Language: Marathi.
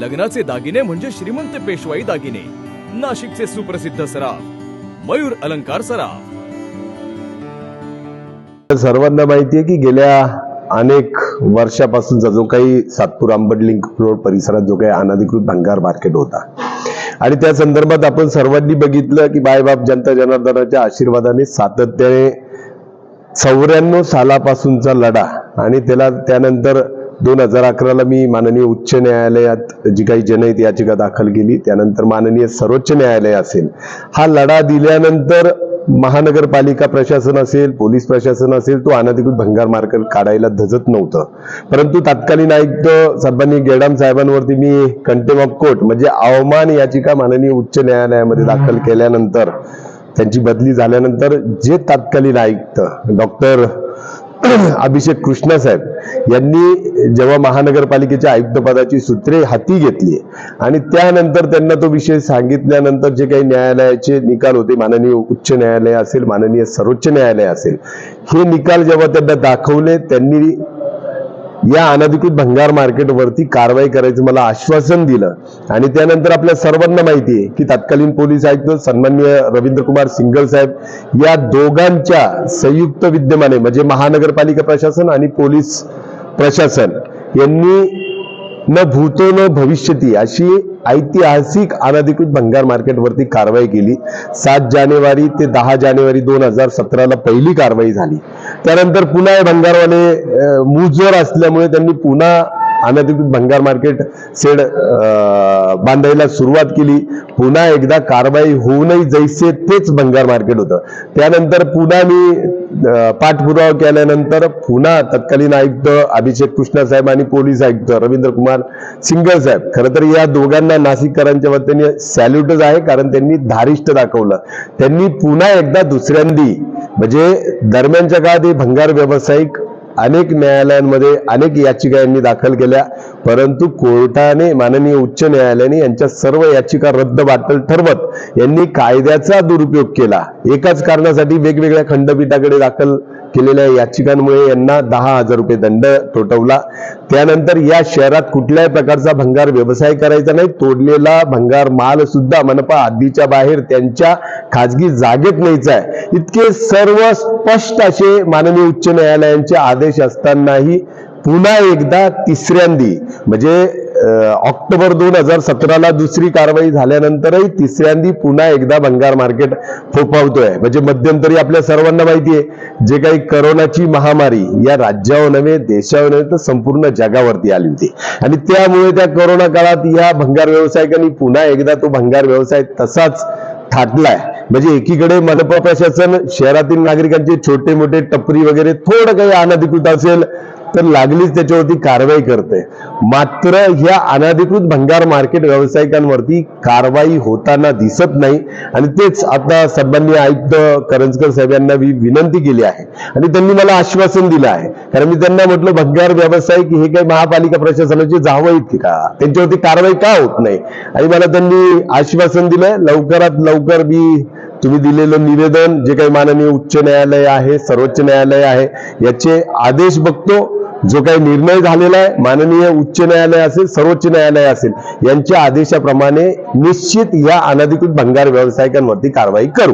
लग्नाचे दागिने म्हणजे श्रीमंत पेशवाई दागिने. नाशिकचे सुप्रसिद्ध सराफ मयूर अलंकार सराफ. सर्वांना माहिती आहे की गेल्या अनेक वर्षापासूनचा जो काही सातपूर अंबड लिंक रोड परिसरात जो काही अनधिकृत भंगार मार्केट होता. आणि त्या संदर्भात आपण सर्वांनी बघितलं की बायबाप जनता जनार्दनाच्या आशीर्वादाने सातत्याने चौऱ्याण्णव सालापासूनचा लढा आणि त्याला त्यानंतर दोन हजार अकराला मी माननीय उच्च न्यायालयात जी काही जनहित याचिका दाखल केली त्यानंतर माननीय सर्वोच्च न्यायालय असेल हा लढा दिल्यानंतर महानगरपालिका प्रशासन असेल पोलीस प्रशासन असेल तो अनधिकृत भंगार मार्केट काढायला धजत नव्हतं. परंतु तत्कालीन आयुक्त साहेबांनी गेडाम साहेबांवरती मी कंटेम ऑफ कोर्ट म्हणजे अवमान याचिका माननीय उच्च न्यायालयामध्ये दाखल केल्यानंतर त्यांची बदली झाल्यानंतर जे तत्कालीन आयुक्त डॉक्टर अभिषेक कृष्णा साहेब यांनी जेव्हा महानगरपालिकेच्या आयुक्तपदाची सूत्रे हाती घेतली आणि त्यानंतर त्यांना तो विषय सांगितल्यानंतर जे काही न्यायालयाचे निकाल होते माननीय उच्च न्यायालय असेल माननीय सर्वोच्च न्यायालय असेल हे निकाल जेव्हा त्यांना दाखवले त्यांनी या अनधिकृत भंगार मार्केटवरती कारवाई करायचं मला आश्वासन दिलं. आणि त्यानंतर आपल्या सर्वांना माहिती आहे की तत्कालीन पोलीस आयुक्त सन्माननीय रवींद्र कुमार सिंगल साहेब या दोघांच्या संयुक्त विद्यमाने म्हणजे महानगरपालिका प्रशासन आणि पोलीस प्रशासन यांनी न भूतो न भविष्यती अशी ऐतिहासिक अनधिकृत भंगार मार्केटवरती कारवाई केली. सात जानेवारी ते दहा जानेवारी दोन हजार सतराला पहिली कारवाई झाली. त्यानंतर पुन्हा हे भंगारवाले अं, असल्यामुळे त्यांनी पुन्हा अनधिकृत भंगार मार्केट सेड बांधायला सुरुवात केली. पुन्हा एकदा कारवाई होऊनही जैसे तेच भंगार मार्केट होतं. त्यानंतर पुन्हा मी पाठपुरावा केल्यानंतर पुन्हा तत्कालीन आयुक्त अभिषेक कृष्णा साहेब आणि पोलीस आयुक्त रवींद्र कुमार सिंगल साहेब. खरं तर या दोघांना नाशिककरांच्या वतीने सॅल्यूटच आहे कारण त्यांनी धारिष्ट दाखवलं. त्यांनी पुन्हा एकदा दुसऱ्यांदी म्हणजे दरम्यानच्या काळात हे भंगार व्यावसायिक अनेक न्यायालयांमध्ये अनेक याचिका यांनी दाखल केल्या परंतु कोर्टाने माननीय उच्च न्यायालयाने यांच्या सर्व याचिका रद्द बाटल ठरवत यांनी कायद्याचा दुरुपयोग केला. एकाच कारणासाठी वेगवेगळ्या खंडपीठाकडे दाखल केलेल्या याचिकांमुळे यांना दहा हजार रुपये दंड ठोठवला त्यानंतर या शहरात कुठल्याही प्रकारचा भंगार व्यवसाय करायचा नाही तोडलेला भंगार माल सुद्धा मनपा हद्दीच्या बाहेर त्यांच्या खाजगी जागेत न्यायचा आहे. इतके सर्व स्पष्ट असे माननीय उच्च न्यायालयांचे आदेश आदेश असतानाही पुन्हा एकदा तिसऱ्यांदी. म्हणजे ऑक्टोबर दोन हजार सतराला दुसरी कारवाई झाल्यानंतरही तिसऱ्यांदी पुन्हा एकदा भंगार मार्केट फोफावतोय. म्हणजे मध्यंतरी आपल्या सर्वांना माहिती आहे जे काही करोनाची महामारी या राज्यावर नव्हे देशावर नव्हे तर संपूर्ण जगावरती आली होती. आणि त्यामुळे त्या करोना काळात या भंगार व्यावसायिकांनी पुन्हा एकदा तो भंगार व्यवसाय तसाच थाटलाय. म्हणजे एकीकडे मनपा प्रशासन शहरातील नागरिकांचे छोटे मोठे टपरी वगैरे थोडं काही अनधिकृत असेल तर लागलीच त्याच्यावरती कारवाई करते. मात्र ह्या अनधिकृत भंगार मार्केट व्यावसायिकांवरती कारवाई होताना दिसत नाही. आणि तेच आता सन्माननीय आयुक्त करंजकर साहेब यांना मी विनंती केली आहे. आणि त्यांनी मला आश्वासन दिलं आहे. कारण मी त्यांना म्हटलं भंगार व्यावसायिक हे काही महापालिका प्रशासनाचे जावं आहेत की? का त्यांच्यावरती कारवाई का होत नाही? आणि मला त्यांनी आश्वासन दिलंय लवकरात लवकर मी तुम्ही दिलेलं निवेदन जे काही माननीय उच्च न्यायालय आहे सर्वोच्च न्यायालय आहे याचे आदेश बघतो. जो काही निर्णय झालेला आहे माननीय उच्च न्यायालय असेल सर्वोच्च न्यायालय असेल यांच्या आदेशाप्रमाणे निश्चित या अनधिकृत भंगार व्यावसायिकांवरती कारवाई करू.